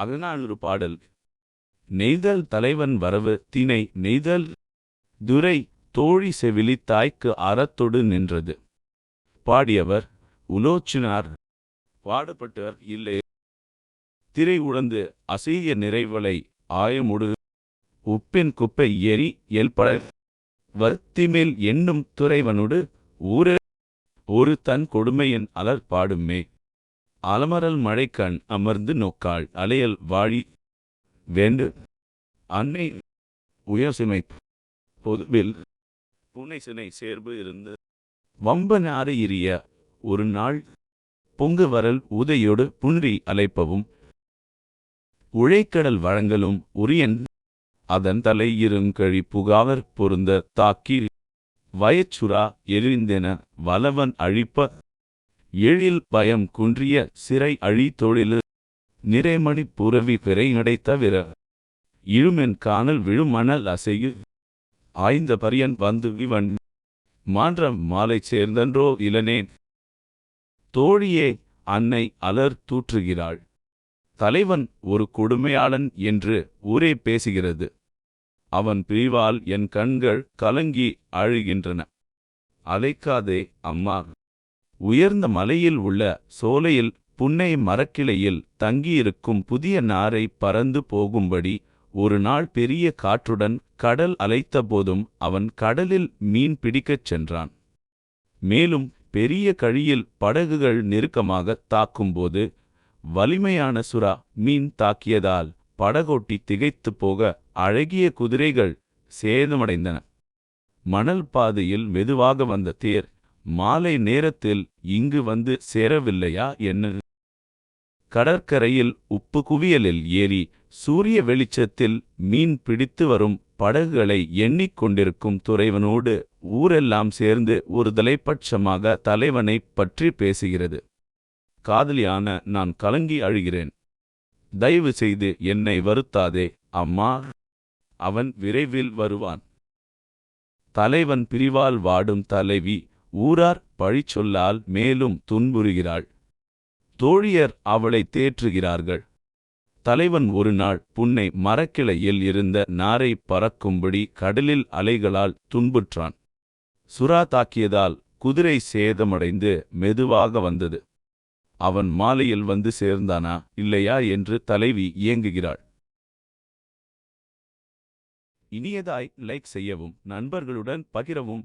அகநானூறு பாடல். நெய்தல் தலைவன் வரவு தினை நெய்தல் துரை தோழி செவிலி தாய்க்கு அறத்தொடு நின்றது. பாடியவர் உலோச்சினார். பாடப்பட்டவர் இல்லை. திரை உழந்து அசைய நிறைவலை ஆயமுடு. உப்பின் குப்பை எரி எல்பட. வர்த்திமேல் எண்ணும் துறைவனுடு. ஊர. ஒரு தன் கொடுமையின் அலர் பாடுமே. அலமரல் மழைக்கண் அமர்ந்து நோக்காள். அலையல் வாழி வேண்டு. அன்னை உயர்சிமை பொதுவில் புனைசினை சேர்பு இருந்து வம்பனாறு இரிய ஒரு நாள் பொங்கு வரல் உதையோடு புன்றி அலைப்பவும். உழைக்கடல் வழங்கலும் உரியன் அதன் தலை இருங்கழி புகாவர் பொருந்த தாக்கி வயச்சுரா எரிந்தென வலவன் அழிப்ப எழில் பயம் குன்றிய சிறை அழி தொழிலு. நிறைமணி புறவி பிறைநடை தவிர இழுமென் காணல் விழுமணல் அசையு. ஆய்ந்த பரியன் வந்து இவன் மான்றம் மாலை சேர்ந்தன்றோ இளனேன். தோழியே அன்னை அலர் தூற்றுகிறாள். தலைவன் ஒரு கொடுமையாளன் என்று ஊரே பேசுகிறது. அவன் பிரிவால் என் கண்கள் கலங்கி அழுகின்றன. அலைக்காதே அம்மா. உயர்ந்த மலையில் உள்ள சோலையில் புன்னை மரக்கிளையில் தங்கியிருக்கும் புதிய நாரை பறந்து போகும்படி ஒரு நாள் பெரிய காற்றுடன் கடல் அலைத்தபோதும் அவன் கடலில் மீன் பிடிக்கச் சென்றான். மேலும் பெரிய கழியில் படகுகள் நெருக்கமாக தாக்கும்போது வலிமையான சுறா மீன் தாக்கியதால் படகோட்டி திகைத்து போக அழகிய குதிரைகள் சேதமடைந்தன. மணல் பாதையில் மெதுவாக வந்த தேர் மாலை நேரத்தில் இங்கு வந்து சேரவில்லையா என்ன? கடற்கரையில் உப்பு குவியலில் ஏறி சூரிய வெளிச்சத்தில் மீன் பிடித்து வரும் படகுகளை எண்ணிக்கொண்டிருக்கும் துறைவனோடு ஊரெல்லாம் சேர்ந்து ஒரு தலைப்பட்சமாக தலைவனைப் பற்றி பேசுகிறது. காதலியான நான் கலங்கி அழுகிறேன். தயவு செய்து என்னை வருத்தாதே அம்மா அவன் விரைவில் வருவான். தலைவன் பிரிவால் வாடும் தலைவி ஊரார் பழிச்சொல்லால் மேலும் துன்புறுகிறாள். தோழியர் அவளை தேற்றுகிறார்கள். தலைவன் ஒரு நாள் புன்னை மரக்கிளையில் இருந்த நாரை பறக்கும்படி கடலில் அலைகளால் துன்புற்றான். சுறா தாக்கியதால் குதிரை சேதமடைந்து மெதுவாக வந்தது. அவன் மாலையில் வந்து சேர்ந்தானா இல்லையா என்று தலைவி இயங்குகிறாள். இனியதாய் லைக் செய்யவும் நண்பர்களுடன் பகிரவும்